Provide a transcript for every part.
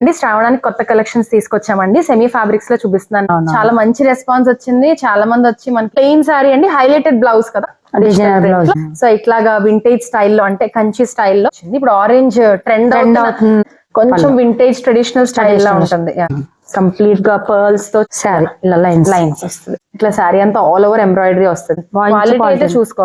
అండి శ్రావణానికి కొత్త collections తీసుకొచ్చామండి. Semi ఫ్యాబ్రిక్స్లో చూపిస్తున్నాను. చాలా మంచి రెస్పాన్స్ వచ్చింది. చాలా మంది వచ్చి మనకి ప్లెయిన్ సారీ అండి హైలైటెడ్ బ్లౌజ్ కదా. సో ఇట్లాగా వింటేజ్ స్టైల్లో అంటే కంచి స్టైల్లో ఇప్పుడు ఆరెంజ్ ట్రెండ్. కొంచెం వింటేజ్ ట్రెడిషనల్ స్టైల్ లా. ఉంటుంది. కంప్లీట్గా పర్ల్స్తో సారీ ఇలా లైన్స్ లైన్స్ వస్తుంది. ఇట్లా సారీ అంతా ఆల్ ఓవర్ ఎంబ్రాయిడరీ వస్తుంది. క్వాలిటీ అయితే. చూసుకో.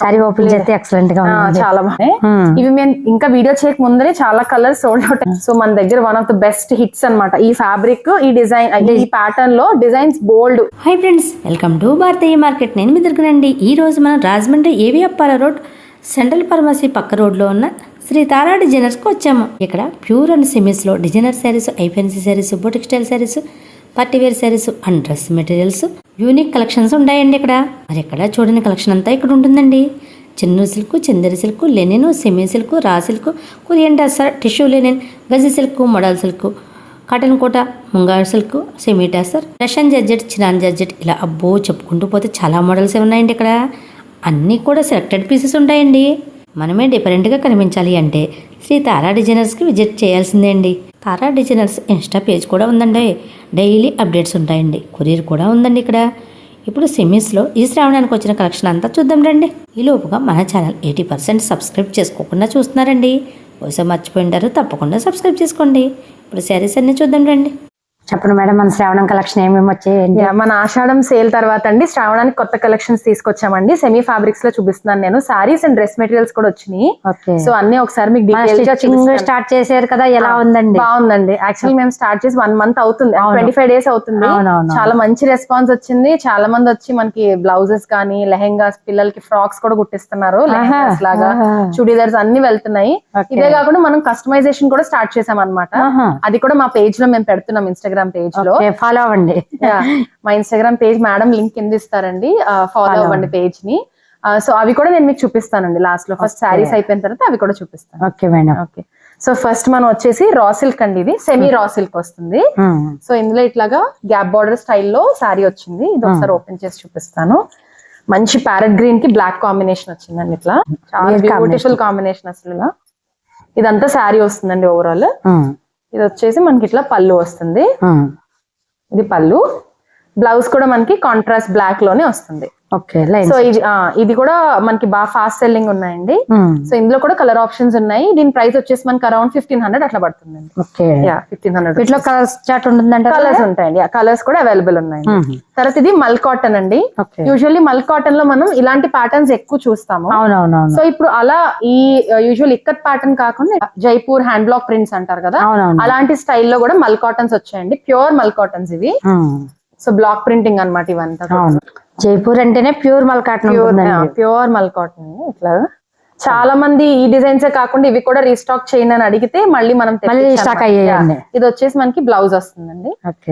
సారీ ఓపెన్ చేస్తే ఎక్సలెంట్గా చాలా బాగున్నాయి Hmm. ఇవి మేము ఇంకా వీడియో చేయక ముందరే చాలా కలర్స్ సోల్డ్ అవుట్ సో మన దగ్గర one of the best hits అన్నమాట. ఈ ఫ్యాబ్రిక్ ఈ డిజైన్ ఈ ప్యాటర్న్లో designs bold hi friends welcome to Bharatiya market నేను మీ దగ్గరండి ఈ రోజు మనం Rajahmundry AV Appala road central pharmacy పక్క రోడ్లో ఉన్న శ్రీ తారా డిజైనర్స్కి వచ్చాము. ఇక్కడ pure and సిమిస్లో designer saris fancy saris boutique style saris partywear saris and dress materials unique collections ఉన్నాయండి ఇక్కడ. మరి ఎక్కడ చూడని కలెక్షన్ అంతా ఇక్కడ ఉంటుందండి. చిన్న silk Chanderi silk linen semi silk raw silk Korean sir tissue linen Gaji silk modal silk cotton Kota ముంగార్ silk semi tussar Russian georgette Chiran georgette ఇలా అబ్బో చెప్పుకుంటూ పోతే చాలా మోడల్స్ ఉన్నాయండి ఇక్కడ. అన్నీ కూడా సెలెక్టెడ్ పీసెస్ ఉంటాయండి. మనమే డిఫరెంట్గా కనిపించాలి అంటే శ్రీ తారా డిజైనర్స్కి విజిట్ చేయాల్సిందే అండి తారా డిజైనర్స్ ఇన్స్టా పేజ్ కూడా ఉందండి. డైలీ అప్డేట్స్ ఉంటాయండి. కొరియర్ కూడా ఉందండి ఇక్కడ. ఇప్పుడు సెమీస్లో ఈ శ్రావణానికి వచ్చిన కలెక్షన్ అంతా చూద్దాం రండి. ఈ లోపుగా మన ఛానల్ ఎయిటీ పర్సెంట్ సబ్స్క్రైబ్ చేసుకోకుండా చూస్తున్నారండి. బహుశా మర్చిపోయి ఉంటారు తప్పకుండా సబ్స్క్రైబ్ చేసుకోండి. ఇప్పుడు శారీస్ అన్నీ చూద్దాం రండి. చెప్పండి మేడం మన శ్రావణం కలెక్షన్ ఏమేమి వచ్చాయండి మన ఆషాఢం సేల్ తర్వాత అండి శ్రావణానికి కొత్త కలెక్షన్స్ తీసుకొచ్చామండి. సెమీ ఫ్యాబ్రిక్స్లో చూపిస్తున్నాను నేను. సారీస్ అండ్ డ్రెస్ మెటీరియల్స్ కూడా వచ్చినాయి. సో అన్ని ఒకసారి మీకు. స్టార్ట్ చేశారు కదా ఎలా ఉందండి? బాగుందండి. యాక్చువల్ మేము స్టార్ట్ చేసి వన్ మంత్ అవుతుంది. ట్వంటీ ఫైవ్ డేస్ అవుతుంది. చాలా మంచి రెస్పాన్స్ వచ్చింది. చాలా మంది వచ్చి మనకి బ్లౌజెస్ కానీ లెహెంగాస్ పిల్లలకి ఫ్రాక్స్ కూడా కుట్టిస్తున్నారు. లెహెంగాస్ లాగా. చుడీదార్స్ అన్ని వెళ్తున్నాయి. ఇదే కాకుండా మనం కస్టమైజేషన్ కూడా స్టార్ట్ చేసాం అనమాట. అది కూడా మా పేజ్లో మేము పెడుతున్నాం ఇన్స్టాగ్రామ్ పేజ్లో. ఫాలో అవ్వండి. మా ఇన్స్టాగ్రామ్ పేజ్ మేడం లింక్ కింద ఇస్తారండి. ఫాలో అవ్వండి పేజ్ని. సో అవి కూడా నేను మీకు చూపిస్తానండి లాస్ట్లో. ఫస్ట్. శారీస్ అయిపోయిన తర్వాత అవి కూడా చూపిస్తాను. Okay madam. Okay. So first మనం వచ్చేసి రా సిల్క్ అండి ఇది. సెమీ రా సిల్క్ వస్తుంది. సో ఇందులో ఇట్లాగా గ్యాప్ బార్డర్ స్టైల్లో శారీ వచ్చింది. ఇది ఒకసారి ఓపెన్ చేసి చూపిస్తాను. మంచి ప్యారెట్ గ్రీన్కి బ్లాక్ కాంబినేషన్ వచ్చిందండి ఇట్లా. చాలా బ్యూటిఫుల్ కాంబినేషన్ అసలు ఇదంతా శారీ వస్తుందండి ఓవరాల్. ఇది వచ్చేసి మనకి ఇట్లా పళ్ళు వస్తుంది. ఇది పళ్ళు. బ్లౌజ్ కూడా మనకి కాంట్రాస్ట్ బ్లాక్లోనే వస్తుంది. సో ఇది ఇది కూడా మనకి బాగా ఫాస్ట్ సెల్లింగ్ ఉన్నాయండి. సో ఇందులో కూడా కలర్ ఆప్షన్స్ ఉన్నాయి. దీని ప్రైస్ వచ్చేసి మనకి అరౌండ్ ఫిఫ్టీన్ హండ్రెడ్ అట్లా పడుతుందండి. ఫిఫ్టీన్ హండ్రెడ్ వీటిలో కలర్స్ చాట్ ఉంటుందంట కలర్స్ ఉంటాయండి. కలర్స్ కూడా అవైలబుల్ ఉన్నాయి. తర్వాత ఇది మల్ కాటన్ అండి. యూజువల్లీ మల్ కాటన్లో మనం ఇలాంటి ప్యాటర్న్స్ ఎక్కువ చూస్తాము. సో ఇప్పుడు అలా ఈ యూజువల్ ఇక్కత్ ప్యాటర్న్ కాకుండా జైపూర్ హ్యాండ్ బ్లాక్ ప్రింట్స్ అంటారు కదా? అలాంటి స్టైల్లో కూడా మల్ కాటన్స్ వచ్చాయండి. ప్యూర్ మల్ కాటన్స్ ఇవి. సో బ్లాక్ ప్రింటింగ్ అన్నమాట ఇవంతా జైపూర్ అంటేనే ప్యూర్ మల్ కాటన్ ప్యూర్ మల్ కాటన్ ఇట్లా. చాలా మంది ఈ డిజైన్స్ కాకుండా ఇవి కూడా రీస్టాక్ చేయండి అని అడిగితే మళ్ళీ మనం అన్నమాట. అయ్యాయండి. ఇది వచ్చేసి మనకి బ్లౌజ్ వస్తుందండి.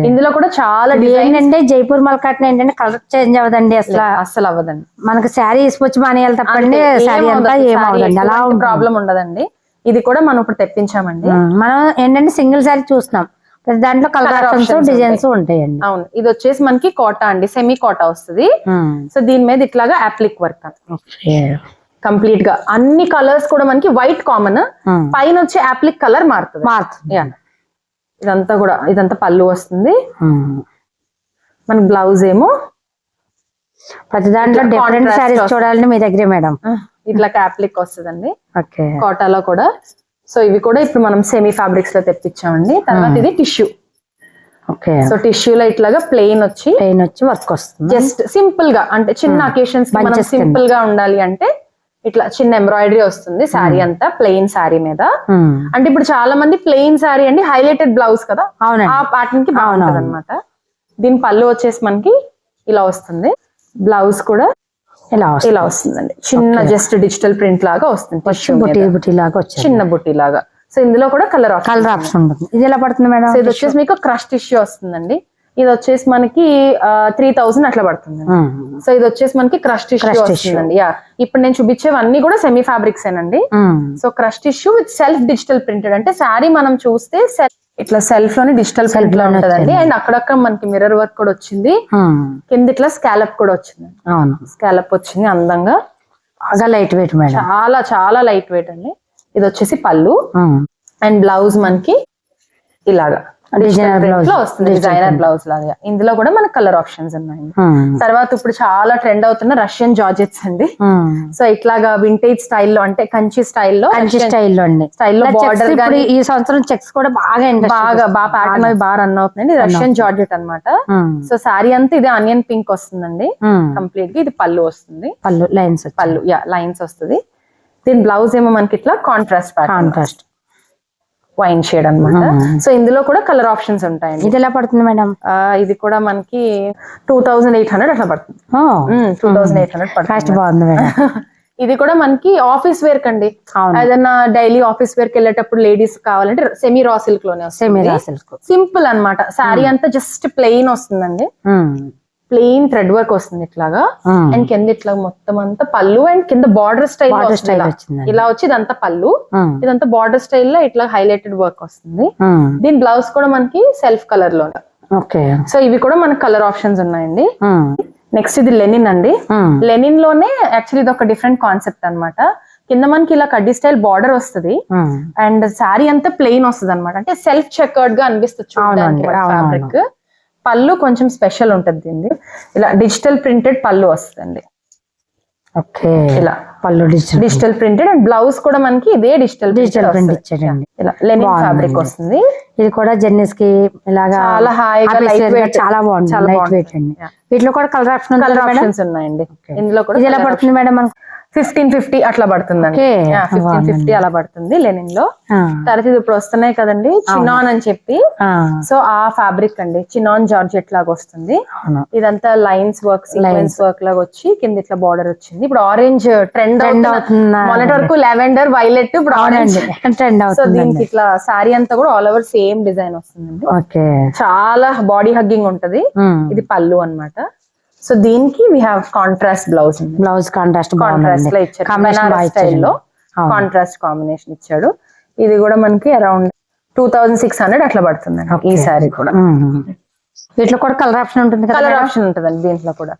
ఇందులో కూడా చాలా డిజైన్ ఏంటంటే జైపూర్ మల్ కాటన్ ఏంటంటే కలర్ చేంజ్ అవ్వదండి అసలు. అస్సలు అవ్వదండి. మనకి శారీ వేసుకొచ్చి మానేయాలి తప్పండి శారీ అంతా ఏమవుదండి అలా ప్రాబ్లం ఉండదండి. ఇది కూడా మనం ఇప్పుడు తెప్పించామండి. మనం ఏంటంటే సింగిల్ శారీ చూస్తున్నాం. దాంట్లో కలర్ ఆప్షన్స్ డిజైన్స్ ఉంటాయండి. అవును. ఇది వచ్చేసి మనకి కోటా అండి. సెమీ కోటా వస్తుంది. సో దీని మీద ఇట్లాగా అప్లిక్ వర్క్ కంప్లీట్గా. అన్ని కలర్స్ కూడా మనకి వైట్ కామన్ ఉమ్. పైన వచ్చే అప్లిక్ కలర్ మారుతుంది. మారుతుంది. ఇదంతా కూడా ఇదంతా పళ్ళు వస్తుంది. ఉమ్. మనకి బ్లౌజ్ ఏమో. ప్రతి దాంట్లో డిఫరెంట్ వస్తుంది. చూడాలండి మీ దగ్గరే మేడం. ఇట్లా క్యాప్లిక్ వస్తుందండి. కోటాలో కూడా. సో ఇవి కూడా ఇప్పుడు మనం సెమీ ఫ్యాబ్రిక్స్లో తెప్పించామండి. తర్వాత ఇది టిష్యూ ఓకే. సో టిష్యూలో ఇట్లాగా ప్లెయిన్ వచ్చి పెయిన్ వచ్చి వర్క్ వస్తుంది. జస్ట్ సింపుల్గా అంటే చిన్న అకేషన్స్ మనం. సింపుల్గా ఉండాలి అంటే ఇట్లా చిన్న ఎంబ్రాయిడరీ వస్తుంది శారీ అంతా ప్లెయిన్ శారీ మీద. అంటే ఇప్పుడు చాలా మంది ప్లెయిన్ శారీ అండి హైలైటెడ్ బ్లౌజ్ కదా. ఆ ప్యాటర్న్కి బాగుంటది. అనమాట దీని పళ్ళు వచ్చేసి మనకి ఇలా వస్తుంది. బ్లౌజ్ కూడా ఇలా ఇలా వస్తుందండి? చిన్న జస్ట్ డిజిటల్ ప్రింట్ లాగా వస్తుంది. tissue బుటీ మీద. బుటీ లాగా వచ్చాయి చిన్న బుట్టి లాగా సో ఇందులో కూడా కలర్ కలర్ ఆప్షన్ ఉంటుంది. ఇది ఎలా పడుతుంది మేడం? ఇది వచ్చేసి మీకు క్రష్ టిష్యూ వస్తుందండి. ఇది వచ్చేసి మనకి త్రీ థౌసండ్ అట్లా పడుతుంది. సో ఇది వచ్చేసి మనకి క్రష్ టిష్యూ. వస్తుందండి. యా ఇప్పుడు నేను చూపించేవన్నీ కూడా సెమీ ఫ్యాబ్రిక్స్ ఏనండి. So crush tissue with self digital printed అంటే శారీ మనం చూస్తే self- ఇట్లా సెల్ఫ్లోనే డిజిటల్ ప్రింట్లో ఉంటదండి. అండ్ అక్కడక్కడ మనకి మిర్రర్ వర్క్ కూడా వచ్చింది. కింద ఇట్లా స్కాలప్ కూడా వచ్చింది. అవును. స్కాలప్ వచ్చింది అందంగా. బాగా లైట్ వెయిట్ మేడం. చాలా చాలా లైట్ వెయిట్ అండి. ఇది వచ్చేసి పళ్ళు. అండ్ బ్లౌజ్ మనకి ఇలాగా. Blouse. లో వస్తుంది డిజైనర్. బ్లౌజ్ లాగా. ఇందులో కూడా మనకు కలర్ ఆప్షన్స్ ఉన్నాయి. ఉమ్, తర్వాత ఇప్పుడు చాలా ట్రెండ్ అవుతున్న రష్యన్ జార్జెట్స్ అండి. సో ఇట్లాగా వింటేజ్ స్టైల్లో అంటే కంచి స్టైల్లో కంచి స్టైల్లో అండి. స్టైల్లో బార్డర్ ఈ సంవత్సరం చెక్స్ కూడా బాగా బాగా. బాగా ప్యాటర్న్ అవి బాగా రన్ అవుతుందండి రష్యన్ జార్జెట్ అన్నమాట. ఉమ్, సో సారీ అంతా ఇది ఆనియన్ పింక్ వస్తుందండి. కంప్లీట్గా ఇది పళ్ళు వస్తుంది. పళ్ళు లైన్స్ పళ్ళు యా లైన్స్ వస్తుంది. దీని బ్లౌజ్ ఏమో మనకి ఇట్లా కాంట్రాస్ట్ కాంట్రాస్ట్ వైన్ షేడ్ అన్నమాట. సో ఇందులో కూడా కలర్ ఆప్షన్స్ ఉంటాయండి. ఇది ఎలా పడుతుంది మేడం? ఇది కూడా మనకి టూ థౌజండ్ ఎయిట్ హండ్రెడ్ అట్లా పడుతుంది. Two thousand eight hundred cost బాగుంది మేడం. ఇది కూడా మనకి ఆఫీస్ వేర్ కండి. ఏదైనా డైలీ ఆఫీస్ వేర్కి వెళ్ళేటప్పుడు లేడీస్ కావాలంటే సెమీ రా సిల్క్లోనే సెమీ రా సిల్క్. సింపుల్ అన్నమాట. శారీ అంతా జస్ట్ ప్లెయిన్ వస్తుందండి. ప్లెయిన్ థ్రెడ్ వర్క్ వస్తుంది ఇట్లాగా. అండ్ కింద ఇట్లా మొత్తం అంతా పళ్ళు అండ్ కింద బార్డర్ స్టైల్ వచ్చిందండి. ఇలా వచ్చి ఇదంతా పళ్ళు. ఇదంతా బార్డర్ స్టైల్లో ఇట్లా హైలైటెడ్ వర్క్ వస్తుంది. దీని బ్లౌజ్ కూడా మనకి సెల్ఫ్ కలర్లో ఓకే. సో ఇవి కూడా మనకి కలర్ ఆప్షన్స్ ఉన్నాయండి. నెక్స్ట్ ఇది లెనిన్ అండి. లెనిన్లోనే యాక్చువల్లీ ఇది ఒక డిఫరెంట్ కాన్సెప్ట్ అన్నమాట. కింద మనకి ఇలా కడ్డీ స్టైల్ బార్డర్ వస్తుంది. అండ్ శారీ అంతా ప్లెయిన్ వస్తుంది అనమాట అంటే సెల్ఫ్ చెకర్డ్గా అనిపిస్తుంది. ఫ్యాబ్రిక్ పళ్ళు కొంచెం స్పెషల్ ఉంటుంది ఇలా డిజిటల్ ప్రింటెడ్ పళ్ళు వస్తుంది ఓకే ఇలా. పళ్ళు digital digital printed and blouse కూడా మనకి ఇదే డిజిటల్ డిజిటల్ ప్రింట్ ఇచ్చాడండి. ఇలా లెనిన్. ఫ్యాబ్రిక్ వస్తుంది. ఇది కూడా జర్నీస్కి ఇలాగా చాలా హాయిగా చాలా బాగుంది. లైట్. వెయిట్ అండి. వీటిలో కూడా కలర్ ఆప్షన్ కలర్ ఆప్షన్స్ ఉన్నాయండి. ఇందులో కూడా ఇది ఎలా పడుతుంది మేడం మనకు ఫిఫ్టీన్ ఫిఫ్టీ అట్లా పడుతుందండి. Okay. ఫిఫ్టీన్. ఫిఫ్టీ అలా పడుతుంది లెనిన్లో. ఆ, తర్వాత ఇది ఇప్పుడు వస్తున్నాయి కదండి చినాన్ అని చెప్పి. సో ఆ ఫ్యాబ్రిక్ అండి చినాన్ జార్జెట్ లాగా వస్తుంది. ఇదంతా లైన్స్ వర్క్ సీక్వెన్స్ వర్క్ లాగా వచ్చి కింద ఇట్లా బార్డర్ వచ్చింది. ఇప్పుడు ఆరెంజ్ ట్రెండ్ అవుతుందా? మొన్నటి వరకు లెవెండర్ వైలెట్ ఇప్పుడు ట్రెండ్ సో అవుతుంది దీనికి ఇట్లా సారీ అంతా కూడా ఆల్ ఓవర్ సేమ్ డిజైన్ వస్తుందండి. ఓకే. చాలా బాడీ హగ్గింగ్ ఉంటది. ఇది పళ్ళు అన్నమాట. సో దీనికి we have contrast blouse blouse contrast కాంట్రాస్ట్లో ఇచ్చారు. స్టైల్లో. కాంట్రాస్ట్ కాంబినేషన్ ఇచ్చాడు. ఇది కూడా మనకి around two thousand six hundred అట్లా పడుతుందండి ఈ సారీ కూడా. వీటిలో కూడా కలర్ ఆప్షన్ ఉంటుంది కదా కలర్ ఆప్షన్ ఉంటుందండి దీంట్లో కూడా.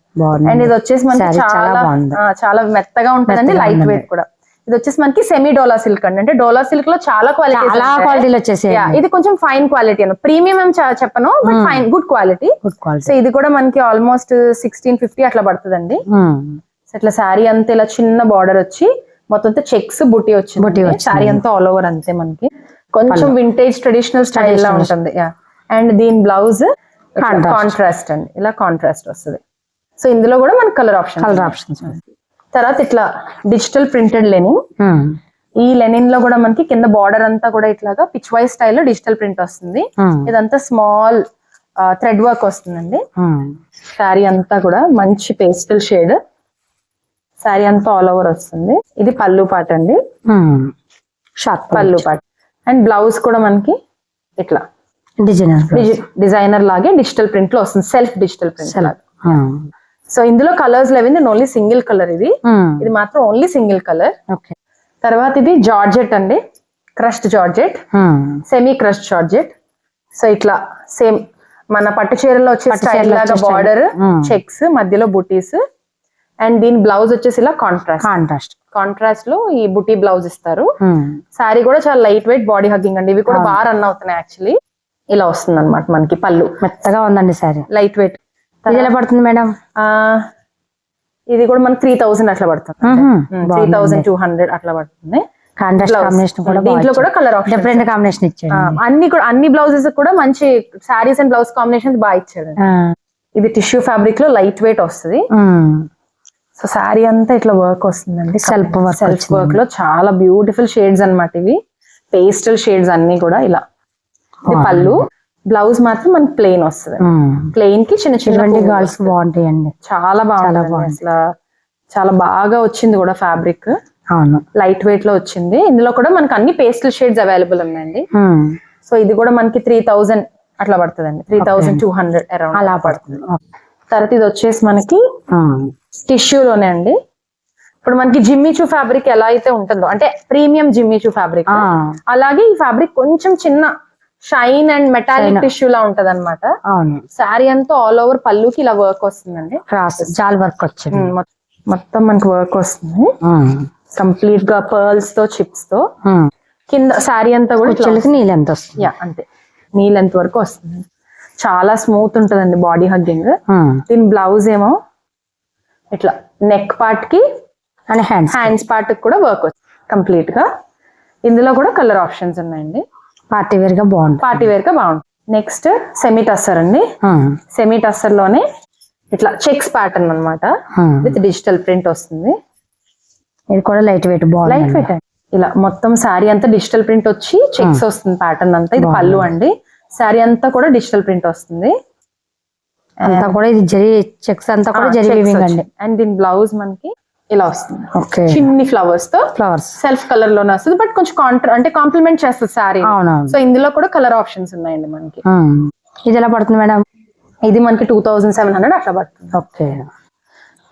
అండ్ ఇది వచ్చేసి మనకి చాలా చాలా బాగుంది. ఆ, చాలా మెత్తగా ఉంటుందండి లైట్. వెయిట్ కూడా. ఇది వచ్చేసి మనకి సెమీ డోలా సిల్క్ అండి. అంటే డోలా సిల్క్లో చాలా క్వాలిటీ చాలా క్వాలిటీలు వచ్చేసి ఇది కొంచెం ఫైన్ క్వాలిటీ అన్న. ప్రీమియం ఏం చెప్పను but fine good quality good quality so ఇది కూడా మనకి ఆల్మోస్ట్ సిక్స్టీన్ ఫిఫ్టీ అట్లా పడుతుందండి. సో ఇట్లా శారీ అంతా ఇలా చిన్న బార్డర్ వచ్చి మొత్తం అంతా చెక్స్ బుట్టి వచ్చింది. బుట్టి. శారీ అంతా ఆల్ ఓవర్ అంతే మనకి. కొంచెం వింటేజ్ ట్రెడిషనల్ స్టైల్ లా ఉంటుంది. అండ్ దీని బ్లౌజ్. కాంట్రాస్ట్ అండి. ఇలా కాంట్రాస్ట్ వస్తుంది. సో ఇందులో కూడా మనకి కలర్ ఆప్షన్ కలర్ ఆప్షన్స్ తర్వాత ఇట్లా డిజిటల్ ప్రింటెడ్ లెనిన్ ఈ లెనిన్లో కూడా మనకి కింద బార్డర్ అంతా కూడా ఇట్లాగా పిచ్ వైజ్ స్టైల్లో డిజిటల్ ప్రింట్ వస్తుంది. ఇదంతా స్మాల్ థ్రెడ్ వర్క్ వస్తుందండి. శారీ అంతా కూడా మంచి పేస్టల్ షేడ్ శారీ అంతా ఆల్ ఓవర్ వస్తుంది. ఇది పళ్ళు పాట అండి షార్ట్ పళ్ళు పాట. అండ్ బ్లౌజ్ కూడా మనకి ఇట్లా. డిజైనర్ డిజైనర్ లాగే డిజిటల్ ప్రింట్లో వస్తుంది. సెల్ఫ్ డిజిటల్ ప్రింట్ సో ఇందులో కలర్స్ లేవింది ఓన్లీ సింగిల్ కలర్ ఇది. ఇది మాత్రం ఓన్లీ సింగిల్ కలర్ ఓకే. తర్వాత ఇది జార్జెట్ అండి. Crushed georgette. Semi crushed georgette. So ఇట్లా సేమ్ మన పట్టు చీరలో వచ్చే స్టైల్ లాగా. Border Hmm. చెక్స్ మధ్యలో బుటీస్. అండ్ దీని బ్లౌజ్ వచ్చేసి ఇలా కాంట్రాస్ట్ కాంట్రాస్ట్ కాంట్రాస్ట్లో ఈ బుటీ బ్లౌజ్ ఇస్తారు. శారీ కూడా చాలా లైట్ వెయిట్ బాడీ హగ్గింగ్ అండి. ఇవి కూడా బాగా రన్ అవుతున్నాయి యాక్చువల్లీ ఇలా వస్తుంది అనమాట మనకి పళ్ళు. మెత్తగా ఉందండి సారీ లైట్ వెయిట్ ఇది ఎలా పడుతుంది మేడం? ఇది కూడా మనకి త్రీ థౌసండ్ అట్లా పడుతుంది. త్రీ థౌసండ్ టూ హండ్రెడ్ అట్లా పడుతుంది. దీంట్లో కూడా కలర్ డిఫరెంట్ కాంబినేషన్ ఇచ్చాడు. అన్ని కూడా అన్ని బ్లౌజెస్ కూడా మంచి శారీస్ అండ్ బ్లౌజ్ కాంబినేషన్ బాగా ఇచ్చాడు. ఇది టిష్యూ ఫ్యాబ్రిక్లో లైట్ వెయిట్ వస్తుంది. సో శారీ అంతా ఇట్లా వర్క్ వస్తుందండి. సెల్ఫ్ వచ్చింది. వర్క్లో చాలా బ్యూటిఫుల్ షేడ్స్ అన్నమాట ఇవి. పేస్టల్ షేడ్స్ అన్ని కూడా ఇలా. పళ్ళు. బ్లౌజ్ మాత్రం మనకి ప్లెయిన్ వస్తుంది. ప్లెయిన్కి చిన్న చిన్న గర్ల్స్ బాగుంటాయండి. చాలా బాగుంది బాగుంది. అసలు. చాలా బాగా వచ్చింది కూడా ఫ్యాబ్రిక్ అవును. లైట్ వెయిట్లో వచ్చింది. ఇందులో కూడా మనకి అన్ని పేస్టల్ షేడ్స్ అవైలబుల్ ఉన్నాయండి. సో ఇది కూడా మనకి త్రీ థౌజండ్ అట్లా పడుతుందండి. Three thousand two hundred around అలా పడుతుంది. తర్వాత ఇది వచ్చేసి మనకి. టిష్యూలోనే అండి. ఇప్పుడు మనకి జిమ్మిచూ ఫ్యాబ్రిక్ ఎలా అయితే ఉంటుందో అంటే ప్రీమియం జిమ్మిచూ ఫ్యాబ్రిక్ అలాగే ఈ ఫ్యాబ్రిక్ కొంచెం చిన్న షైన్ అండ్ మెటాలిక్ టిష్యూ లా ఉంటది అనమాట అవును. శారీ అంతా ఆల్ ఓవర్ పళ్ళుకి ఇలా వర్క్ వస్తుందండి. క్రాస్ జాల్ వర్క్ వచ్చింది. మొత్తం మనకి వర్క్ వస్తుంది. కంప్లీట్గా పర్ల్స్తో చిప్స్తో. కింద శారీ అంతా కూడా ఇట్లా కుచ్చులకి నీళ్ళు ఎంత వస్తుంది? యా అంతే. నీ లెంత్ వరకు వస్తుంది. చాలా స్మూత్ ఉంటుందండి బాడీ హగ్గింగ్. దీని బ్లౌజ్ ఏమో ఇట్లా నెక్ పార్ట్కి అని హ్యాండ్స్ హ్యాండ్స్ పార్ట్కి కూడా వర్క్ వస్తుంది. కంప్లీట్గా. ఇందులో కూడా కలర్ ఆప్షన్స్ ఉన్నాయండి. పార్టీ వేర్గా బాగుంటుంది. పార్టీ వేర్గా బాగుంటుంది. నెక్స్ట్ సెమీ టస్సర్ అండి. సెమీ టస్సర్లోనే ఇట్లా చెక్స్ ప్యాటర్న్ అన్నమాట. ఉమ్. విత్ డిజిటల్ ప్రింట్ వస్తుంది. ఇది కూడా లైట్ వెయిట్ లైట్ బాగుంది వెయిట్ ఇలా మొత్తం శారీ అంతా డిజిటల్ ప్రింట్ వచ్చి చెక్స్ వస్తుంది ప్యాటర్న్ అంతా. ఇది పళ్ళు అండి. శారీ అంతా కూడా డిజిటల్ ప్రింట్ వస్తుంది. అంతా కూడా ఇది జరి చెక్స్ అంతా కూడా జరి వీవింగ్ అండి. అండ్ దీని బ్లౌజ్ మనకి ఇలా వస్తుంది. ఓకే. చిన్ని ఫ్లవర్స్తో ఫ్లవర్స్ సెల్ఫ్ కలర్లోనే వస్తుంది. బట్ కొంచెం కాంట్రా అంటే కాంప్లిమెంట్ చేస్తుంది అవునవును. సో ఇందులో కూడా కలర్ ఆప్షన్స్ ఉన్నాయండి మనకి. ఇది ఎలా పడుతుంది మేడం? ఇది మనకి టూ థౌజండ్ సెవెన్ హండ్రెడ్ అట్లా పడుతుంది. ఓకే.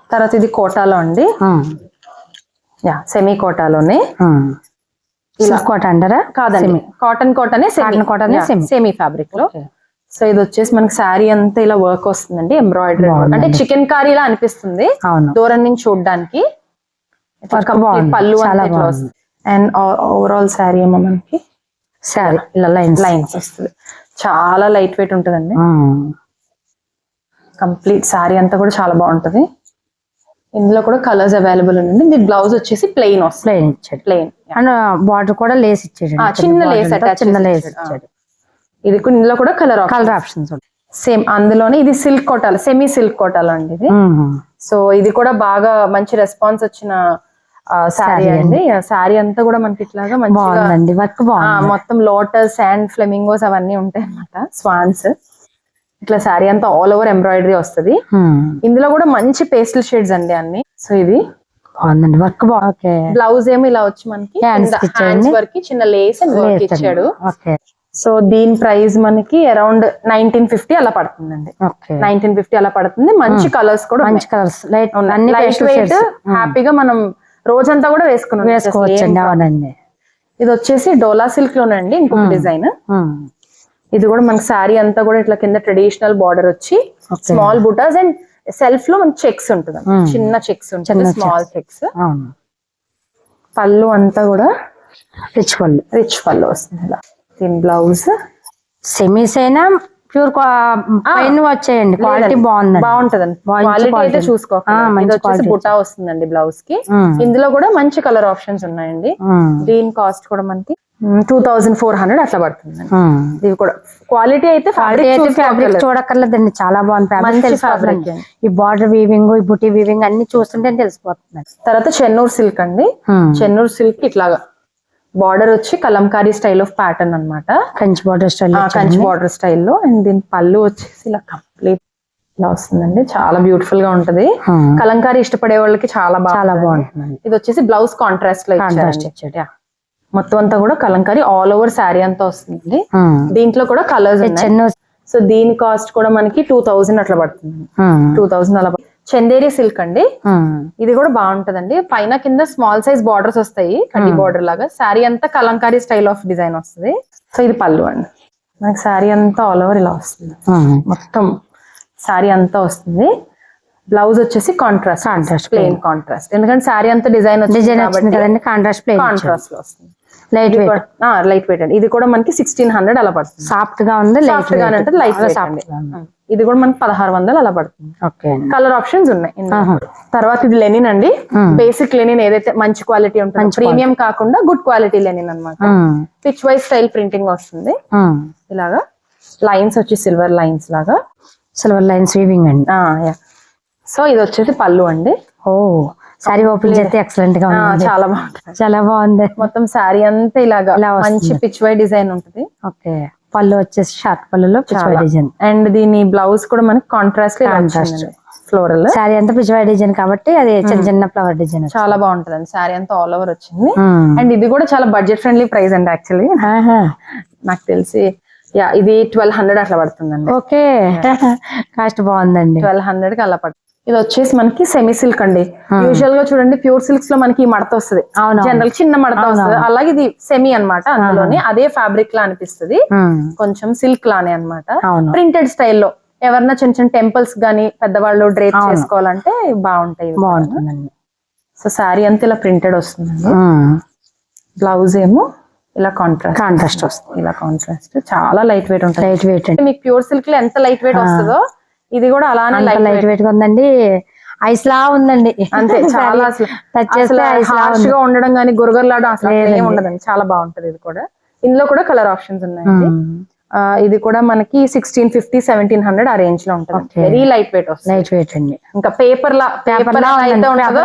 తర్వాత ఇది కోటాలో అండి. యా సెమీ కోటాలోనే. సిల్క్ కోట అంటారా? కాదండి. కాటన్ కోటనే ఏ semi. సెమీ ఫ్యాబ్రిక్లో. సో ఇది వచ్చేసి మనకి శారీ అంతా ఇలా వర్క్ వస్తుందండి ఎంబ్రాయిడరీ. అంటే చికెన్ కర్రీలా అనిపిస్తుంది. అవును. దూరం నుంచి చూడడానికి. పళ్ళు అండ్ ఓవరాల్ శారీ ఏమో మనకి? సారీ ఇలా లైన్స్ లైన్స్ వస్తుంది. చాలా లైట్ వెయిట్ ఉంటుందండి. కంప్లీట్ శారీ అంతా కూడా చాలా బాగుంటది. ఇందులో కూడా కలర్స్ అవైలబుల్ ఉందండి. దీని బ్లౌజ్ వచ్చేసి ప్లెయిన్ వస్తుంది. ప్లెయిన్ ఇచ్చాడు. ప్లెయిన్ అండ్ బార్డర్ కూడా లేస్ ఇచ్చాడు చిన్న లేస్ చిన్న లేస్ ఇచ్చాడు. ఇది ఇందులో కూడా కలర్ కలర్ ఆప్షన్స్ సేమ్ అందులోనే ఇది సిల్క్ కోటాలు సెమీ సిల్క్ కోటాలు అండి ఇది. సో ఇది కూడా బాగా మంచి రెస్పాన్స్ వచ్చిన శారీ అండి. శారీ అంతా కూడా మనకి ఇట్లాగా మంచిగా వర్క్ మొత్తం లోటస్ అండ్ ఫ్లెమింగోస్ అవన్నీ ఉంటాయి అన్నమాట స్వాన్స్ ఇట్లా శారీ అంతా ఆల్ ఓవర్ ఎంబ్రాయిడరీ వస్తది. ఇందులో కూడా మంచి పేస్టల్ షేడ్స్ అండి అన్ని. సో ఇది. బాగుందండి వర్క్ బ్లౌజ్ ఏమో ఇలా వచ్చి మనకి వరకు చిన్న లేస్ అండ్. వర్క్ ఇచ్చాడు సో దీని ప్రైస్ మనకి అరౌండ్ నైన్టీన్ ఫిఫ్టీ అలా పడుతుందండి. నైన్టీన్ ఫిఫ్టీ అలా పడుతుంది. మంచి కలర్స్ కూడా మంచి కలర్స్ లైట్ వెయిట్. హ్యాపీగా మనం రోజంతా కూడా వేసుకున్నాం వేసుకోవచ్చండి. అవునండి. ఇది వచ్చేసి డోలా సిల్క్ లోనండి ఇంకొక డిజైన్. ఇది కూడా మనకి శారీ అంతా కూడా ఇట్లా కింద ట్రెడిషనల్ బార్డర్ వచ్చి. స్మాల్ బుటాస్ అండ్ సెల్ఫ్లో మనకి చెక్స్ ఉంటుంది. చిన్న చెక్స్ ఉంటుంది. స్మాల్ చెక్స్ పళ్ళు అంతా కూడా రిచ్ పళ్ళు. రిచ్ పళ్ళు వస్తుంది ఇలా. దీని బ్లౌజ్ సెమీస్ అయినా ప్యూర్ పైన వచ్చేయండి క్వాలిటీ బాగుందండి. బాగుంటదండి. మంచి క్వాలిటీ అయితే. బుటా వస్తుందండి బ్లౌజ్కి. ఇందులో కూడా మంచి కలర్ ఆప్షన్స్ ఉన్నాయండి. దీని కాస్ట్ కూడా మనకి టూ థౌజండ్ ఫోర్ హండ్రెడ్ అట్లా పడుతుంది. ఇది కూడా క్వాలిటీ అయితే ఫ్యాబ్రిక్ చూడక్కర్లేదండి. చాలా బాగుంది. ఫ్యాబ్రిక్ ఈ బార్డర్ వీవింగ్ ఈ బుటీ వీవింగ్ అన్ని చూస్తుంటే తెలిసిపోతుంది. తర్వాత చెన్నూరు సిల్క్ అండి. చెన్నూరు సిల్క్ ఇట్లాగా. బార్డర్ వచ్చి కలంకారీ స్టైల్ ఆఫ్ ప్యాటర్న్ అన్నమాట. Kanchi border style Kanchi border స్టైల్లో. అండ్ దీని పళ్ళు వచ్చేసి ఇలా కంప్లీట్ ఇలా వస్తుందండి. చాలా బ్యూటిఫుల్గా ఉంటది. కలంకారీ ఇష్టపడే వాళ్ళకి చాలా బాగా చాలా బాగుంటుందండి. ఇది వచ్చేసి బ్లౌజ్ కాంట్రాస్ట్లో. ఇచ్చాడు. మొత్తం అంతా కూడా కలంకారీ ఆల్ ఓవర్ శారీ అంతా వస్తుంది. దీంట్లో కూడా కలర్స్ చెన్ను సో దీని కాస్ట్ కూడా మనకి టూ థౌజండ్ అట్లా పడుతుంది. టూ థౌజండ్ అలా పడుతుంది. చందేరి సిల్క్ అండి. ఇది కూడా బాగుంటదండి. పైన కింద స్మాల్ సైజ్ బార్డర్స్ వస్తాయి. కడ్డీ బార్డర్ లాగా. శారీ అంతా కలంకారీ స్టైల్ ఆఫ్ డిజైన్ వస్తుంది. సో ఇది పళ్ళు అండి. మనకి శారీ అంతా ఆల్ ఓవర్ ఇలా వస్తుంది. మొత్తం శారీ అంతా వస్తుంది. బ్లౌజ్ వచ్చేసి కాంట్రాస్ట్. Contrast, plain contrast. ఎందుకంటే శారీ అంతా డిజైన్ వచ్చింది కాంట్రాస్ట్ ప్లేన్ కాంట్రాస్ట్లో వస్తుంది. లైట్ వెయిట్ లైట్ వెయిట్ అండి. ఇది కూడా మనకి సిక్స్టీన్ హండ్రెడ్ అలా పడుతుంది. సాఫ్ట్గా ఉంది లైట్ గానే ఉంటుంది లైట్ సాఫ్ట్గా ఇది కూడా మనకి పదహారు వందలు అలా పడుతుంది. కలర్ ఆప్షన్స్ ఉన్నాయి. తర్వాత ఇది లెనిన్ అండి. బేసిక్ లెనిన్ ఏదైతే మంచి క్వాలిటీ ఉంటుంది ప్రీమియం కాకుండా గుడ్ క్వాలిటీ లెనిన్ అన్నమాట. Um. Pichwai style printing వస్తుంది. ఇలాగా. లైన్స్ వచ్చి సిల్వర్ లైన్స్ లాగా. సిల్వర్ లైన్స్ వీవింగ్ అండి. సో ఇది వచ్చేసి పళ్ళు అండి. ఓ సారీ ఓపెన్ చేస్తే ఎక్సలెంట్గా చాలా బాగుంటుంది. చాలా బాగుంది. మొత్తం శారీ అంతా ఇలాగా. మంచి పిచ్ వై డిజైన్ ఉంటుంది. ఓకే. పళ్ళు వచ్చేసి షార్ట్ పళ్ళులో పిచ్చివాయి డిజైన్. అండ్ దీని బ్లౌజ్ కూడా మనకి కాంట్రాస్ట్ Contrast. ఫ్లోరల్ సారీ అంతా పిచ్చివాయి డిజైన్ కాబట్టి అది చిన్న చిన్న ఫ్లవర్ డిజైన్ చాలా బాగుంటుంది అండి శారీ అంతా ఆల్ ఓవర్ వచ్చింది. అండ్ ఇది కూడా చాలా బడ్జెట్ ఫ్రెండ్లీ ప్రైస్ అండి యాక్చువల్లీ నాకు తెలిసి యా ఇది ట్వెల్వ్ హండ్రెడ్ అట్లా పడుతుందండి. ఓకే. కాస్ట్ బాగుందండి. ట్వెల్వ్ హండ్రెడ్కి అలా పడుతుంది. ఇది వచ్చేసి మనకి సెమీ సిల్క్ అండి. యూజువల్గా చూడండి ప్యూర్ సిల్క్స్లో మనకి ఈ మడత వస్తుంది. జనరల్ చిన్న మడత వస్తుంది. అలాగే ఇది సెమీ అన్నమాట. అందులోనే అదే ఫ్యాబ్రిక్ లా అనిపిస్తుంది. కొంచెం సిల్క్ లానే అన్నమాట. అవును. ప్రింటెడ్ స్టైల్లో ఎవరన్నా చిన్న చిన్న టెంపుల్స్ గానీ పెద్దవాళ్ళు డ్రేప్ చేసుకోవాలంటే బాగుంటాయి. బాగుంటుందండి. సో శారీ అంతా ఇలా ప్రింటెడ్ వస్తుందండి. ఉమ్. బ్లౌజ్ ఏమో ఇలా కాంట్రాస్ట్ కాంట్రాస్ట్ వస్తుంది. ఇలా కాంట్రాస్ట్ చాలా లైట్ వెయిట్ ఉంటుంది. లైట్ వెయిట్ మీకు ప్యూర్ సిల్క్లో ఎంత లైట్ వెయిట్ వస్తుందో ఇది కూడా అలానే లైట్ లైట్ వెయిట్గా ఉందండి. ఐస్ లా ఉందండి. అంతే చాలా అసలు. టచ్ చేస్తే హార్ష్గా ఉండడం కానీ గురగరలాడడం అసలు ఏం ఉండదండి. చాలా బాగుంటది ఇది కూడా. ఇందులో కూడా కలర్ ఆప్షన్స్ ఉన్నాయండి. ఇది కూడా మనకి సిక్స్టీన్ ఫిఫ్టీ సెవెంటీన్ హండ్రెడ్ ఆ రేంజ్లో ఉంటుంది. వెరీ లైట్ వెయిట్ వస్తుంది. లైట్ వెయిట్ అండి. ఇంకా పేపర్ లా పేపర్ లా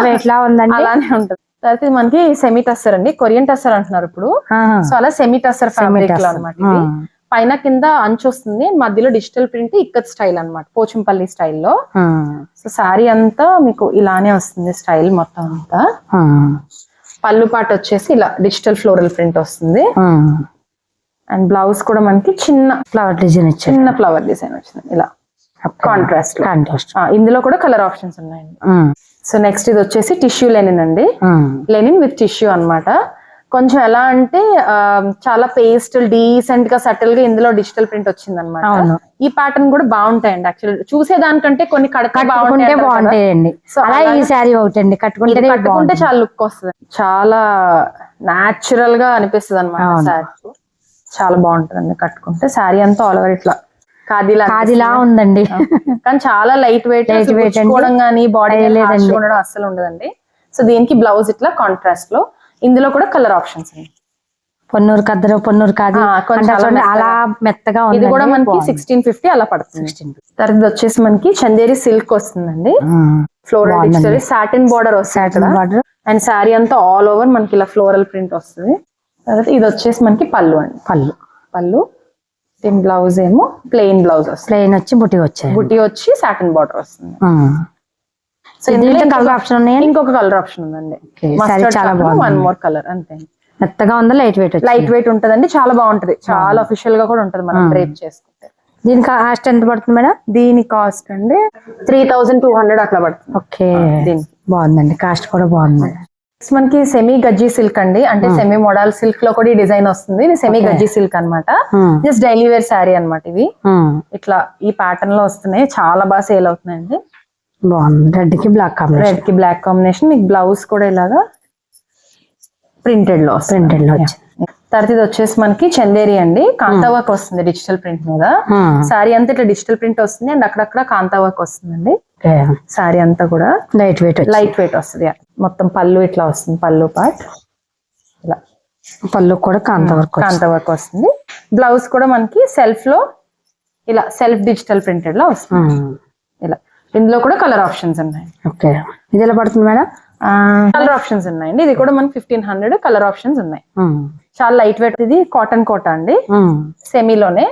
వెయిట్ లా ఉందండి. అలానే ఉంటుంది. తర్వాత ఇది మనకి సెమీ టస్సర్ అండి. కొరియన్ టస్సర్ అంటున్నారు ఇప్పుడు. సో అలా సెమీ టస్సర్ ఫ్యాబ్రిక్లో టస్సర్. అనమాట. పైన కింద అంచు వస్తుంది మధ్యలో డిజిటల్ ప్రింట్ ఇక్కత్ స్టైల్ అన్నమాట పోచంపల్లి స్టైల్లో. సో శారీ అంతా మీకు ఇలానే వస్తుంది స్టైల్ మొత్తం అంతా. పళ్ళు పాట వచ్చేసి ఇలా డిజిటల్ ఫ్లోరల్ ప్రింట్ వస్తుంది. అండ్ బ్లౌజ్ కూడా మనకి చిన్న ఫ్లవర్ డిజైన్ ఇచ్చారు. చిన్న ఫ్లవర్ డిజైన్ వచ్చింది ఇలా. కాంట్రాస్ట్ కాంట్రాస్ట్ ఇందులో కూడా కలర్ ఆప్షన్స్ ఉన్నాయండి. సో నెక్స్ట్ ఇది వచ్చేసి టిష్యూ లెనిన్ అండి. లెనిన్ విత్ టిష్యూ అన్నమాట. కొంచెం ఎలా అంటే చాలా పేస్టల్ డీసెంట్గా సటిల్గా ఇందులో డిజిటల్ ప్రింట్ వచ్చింది అనమాట. ఈ ప్యాటర్న్ కూడా బాగుంటాయండి యాక్చువల్ చూసేదానికంటే కొన్ని కడక కట్టుకుంటే బాగుంటాయండి. సో అలా ఈ శారీ ఒకటి అండి కట్టుకుంటే కట్టుకుంటే చాలా లుక్ వస్తుంది. చాలా నాచురల్గా అనిపిస్తుంది అనమాట. శారీ చాలా బాగుంటుందండి కట్టుకుంటే. శారీ అంతా ఆల్ ఓవర్ ఇట్లా కాదిలా కాదిలా ఉందండి. కానీ చాలా లైట్ వెయిట్ అండి. గుచ్చుకోవడం కానీ బాడీ లేదండి. ఉండడం అస్సలు ఉండదండి. సో దీనికి బ్లౌజ్ ఇట్లా కాంట్రాస్ట్లో ఇందులో కూడా కలర్ ఆప్షన్స్ ఉన్నాయి. పొన్నూరు కద్దరు పొన్నూరు కాదు అలా మెత్తగా. ఇది ఉంది కూడా మనకి సిక్స్టీన్ ఫిఫ్టీ అలా పడుతుంది. తర్వాత ఇది వచ్చేసి మనకి చందేరి సిల్క్ వస్తుందండి. ఫ్లోరల్ సాటిన్ బార్డర్ వస్తుంది బార్డర్ అండ్ శారీ అంతా ఆల్ ఓవర్ మనకి ఇలా ఫ్లోరల్ ప్రింట్ వస్తుంది. తర్వాత ఇది వచ్చేసి మనకి పళ్ళు అండి. పళ్ళు. పళ్ళు దీని బ్లౌజ్ ఏమో ప్లెయిన్ బ్లౌజ్ వస్తుంది. ప్లెయిన్ వచ్చి బుట్టి వచ్చాయి బుట్టి వచ్చి సాటిన్ బార్డర్ వస్తుంది. సో ఇందులో కలర్ ఆప్షన్ ఉన్నాయండి ఇంకొక కలర్ ఆప్షన్ ఉందండి. చాలా వన్. మోర్ కలర్ అంతే. మెత్తగా ఉందా లైట్ వెయిట్ లైట్ వెయిట్ ఉంటదండి చాలా బాగుంటది. చాలా అఫీషియల్గా కూడా ఉంటది మనం డ్రేప్ చేసుకుంటే. దీని కాస్ట్ ఎంత పడుతుంది మేడం? దీని కాస్ట్ అండి త్రీ థౌసండ్ టూ హండ్రెడ్ అట్లా పడుతుంది. ఓకే. దీనికి. బాగుందండి కాస్ట్ కూడా బాగుంది. Next మనకి సెమీ గజ్జి సిల్క్ అండి. అంటే సెమీ మోడల్ సిల్క్లో కూడా ఈ డిజైన్ వస్తుంది. ఇది సెమీ గజ్జి సిల్క్ అన్నమాట. Hmm. Just daily wear sari అన్నమాట ఇవి. Hmm. ఇట్లా ఈ ప్యాటర్న్లో వస్తున్నాయి. చాలా బాగా సేల్ అవుతున్నాయండి. బాగుంది. రెడ్కి బ్లాక్ కాంబినేషన్ రెడ్కి బ్లాక్ కాంబినేషన్ మీకు బ్లౌజ్ కూడా ఇలాగా ప్రింటెడ్లో. ప్రింటెడ్లో తర్వాత ఇది వచ్చేసి మనకి చందేరి అండి. కాంతా వర్క్ వస్తుంది డిజిటల్ ప్రింట్ మీద. Hmm. సారీ అంతా ఇట్లా డిజిటల్ ప్రింట్ వస్తుంది అండ్ అక్కడక్కడ కాంతా వర్క్ వస్తుందండి. సారీ అంతా కూడా లైట్ వెయిట్ లైట్ వెయిట్ వస్తుంది మొత్తం పళ్ళు ఇట్లా వస్తుంది పళ్ళు పార్ట్ ఇలా. పళ్ళు కూడా కాంత వర్క్ వచ్చి కాంతా వర్క్ వస్తుంది. బ్లౌజ్ కూడా మనకి సెల్ఫ్లో ఇలా సెల్ఫ్ డిజిటల్ ప్రింటెడ్ లా వస్తుంది. ఇలా. ఇందులో కూడా కలర్ ఆప్షన్స్ ఉన్నాయి. ఓకే. ఇది ఎలా పడుతుంది మేడం? కలర్ ఆప్షన్స్ ఉన్నాయండి. ఇది కూడా మనకి ఫిఫ్టీన్ హండ్రెడ్ కలర్ ఆప్షన్స్ ఉన్నాయి. చాలా లైట్ వెయిట్ ఇది కాటన్ కోట అండి. సెమీలోనే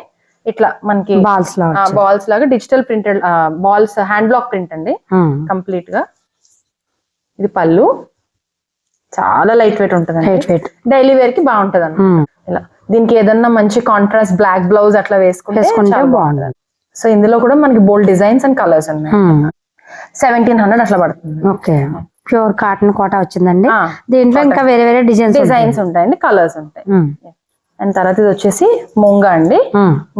ఇట్లా మనకి బాల్స్లో బాల్స్ లాగా digital printed balls hand block print అండి. కంప్లీట్గా. ఇది పళ్ళు. చాలా లైట్ వెయిట్ ఉంటుంది లైట్ వెయిట్ డైలీ వేర్కి బాగుంటది అన్నమాట ఇలా. దీనికి ఏదన్నా మంచి కాంట్రాస్ట్ బ్లాక్ బ్లౌజ్ అట్లా వేసుకుంటే బాగుంటుంది. సో ఇందులో కూడా మనకి బోల్డ్ డిజైన్స్ అండ్ కలర్స్ ఉన్నాయి. సెవెంటీన్ హండ్రెడ్ అట్లా పడుతుంది. ఓకే. ప్యూర్ కాటన్ కోట వచ్చిందండి. దీంట్లో ఇంకా వేరే వేరే డిజైన్స్ డిజైన్స్ ఉంటాయండి కలర్స్ ఉంటాయి. అండ్ తర్వాత ఇది వచ్చేసి ముంగా అండి.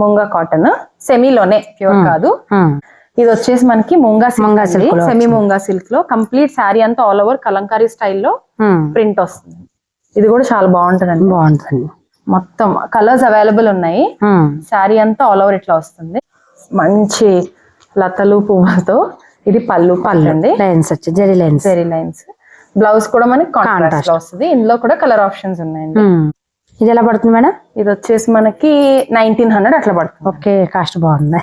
ముంగా కాటన్ సెమీలోనే ప్యూర్ కాదు. ఇది వచ్చేసి మనకి ముంగా ముంగా సిల్క్ సెమీ ముంగా సిల్క్లో. కంప్లీట్ శారీ అంతా ఆల్ ఓవర్ కలంకారీ స్టైల్లో ప్రింట్ వస్తుంది. ఇది కూడా చాలా బాగుంటదండి. బాగుంటుంది మొత్తం కలర్స్ అవైలబుల్ ఉన్నాయి. శారీ అంతా ఆల్ ఓవర్ ఇట్లా వస్తుంది. మంచి లతలు పువ్వులతో ఇది పళ్ళు పళ్ళు అండి లైన్స్ వచ్చి zari lines zari lines blouse కూడా మనకి కాంట్రాస్ట్ వస్తుంది. ఇందులో కూడా కలర్ ఆప్షన్స్ ఉన్నాయండి. ఇది ఎలా పడుతుంది మేడం? ఇది వచ్చేసి మనకి నైన్టీన్ హండ్రెడ్ అట్లా పడుతుంది. ఓకే కాస్ట్ బాగుంది.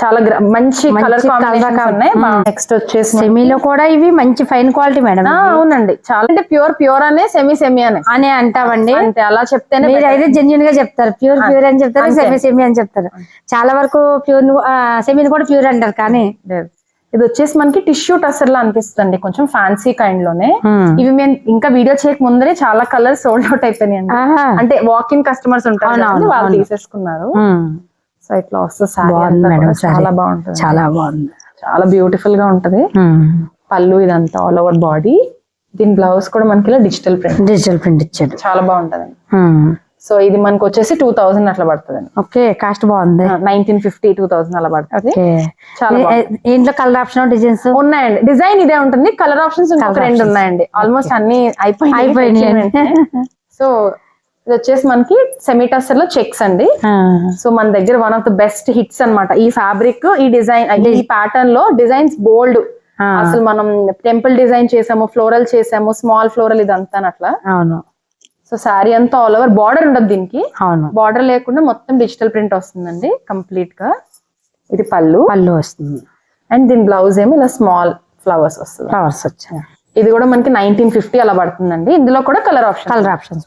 చాలా మంచి కలర్ నెక్స్ట్ వచ్చేసి సెమీలో కూడా ఇవి మంచి ఫైన్ క్వాలిటీ మేడం అవునండి. చాలా అంటే ప్యూర్ ప్యూర్ అనే సెమీ సెమీ అనే. అని అంటామండి. అంటే అలా చెప్తేనే మీరు అయితే జెన్యున్గా చెప్తారు. ప్యూర్ ప్యూర్ అని చెప్తారు. సెమీ సెమీ అని చెప్తారు. చాలా వరకు ప్యూర్ సెమీని కూడా ప్యూర్ అంటారు కానీ. ఇది వచ్చేసి మనకి టిష్యూ టసర్ లా అనిపిస్తుంది కొంచెం ఫ్యాన్సీ కైండ్లోనే. ఇవి మేము ఇంకా వీడియో చేయక ముందరే చాలా కలర్స్ సోల్డ్ అవుట్ అయిపోయినాయండి. ఆహా. అంటే వాక్ ఇన్ కస్టమర్స్ ఉంటారు వాళ్ళు. తీసేసుకున్నారు. సో ఇట్లా వస్తుంది. చాలా బాగుంటుంది. చాలా బాగుంది. చాలా బ్యూటిఫుల్గా ఉంటది. పళ్ళు ఇదంతా ఆల్ ఓవర్ బాడీ దీని బ్లౌజ్ కూడా మనకి ఇలా డిజిటల్ ప్రింట్ డిజిటల్ ప్రింట్ ఇచ్చాడు చాలా బాగుంటది. సో ఇది మనకు వచ్చేసి టూ థౌసండ్ అట్లా పడుతుంది ఓకే కాస్ట్ బాగుంది. నైన్టీన్ ఫిఫ్టీ టూ థౌసండ్ అలా పడుతుంది. చాలా ఏ- ఇంట్లో కలర్ ఆప్షన్ డిజైన్స్ ఉన్నాయండి. డిజైన్ ఇదే ఉంటుంది. కలర్ ఆప్షన్స్ రెండు ఉన్నాయండి. ఆల్మోస్ట్ అన్ని అయిపోయినాయి. అయిపోయినాయి. సో ఇది వచ్చేసి మనకి సెమీటస్టర్లో చెక్స్ అండి. సో మన దగ్గర one of the best hits అన్నమాట. ఈ ఫ్యాబ్రిక్ ఈ డిజైన్ ఈ ప్యాటర్న్లో డిజైన్స్ బోల్డ్. అసలు మనం టెంపుల్ డిజైన్ చేసాము ఫ్లోరల్ చేసాము స్మాల్ ఫ్లోరల్ ఇదంతా అట్లా. అవును. సో శారీ అంతా ఆల్ ఓవర్ బార్డర్ ఉండదు దీనికి. అవును. బార్డర్ లేకుండా మొత్తం డిజిటల్ ప్రింట్ వస్తుందండి కంప్లీట్గా. ఇది పళ్ళు. పళ్ళు వస్తుంది. అండ్ దీని బ్లౌజ్ ఏమో ఇలా స్మాల్ ఫ్లవర్స్ వస్తుంది. ఫ్లవర్స్ వచ్చాయి. ఇది కూడా మనకి నైన్టీన్ ఫిఫ్టీ అలా పడుతుందండి. ఇందులో కూడా కలర్ ఆప్షన్ కలర్ ఆప్షన్స్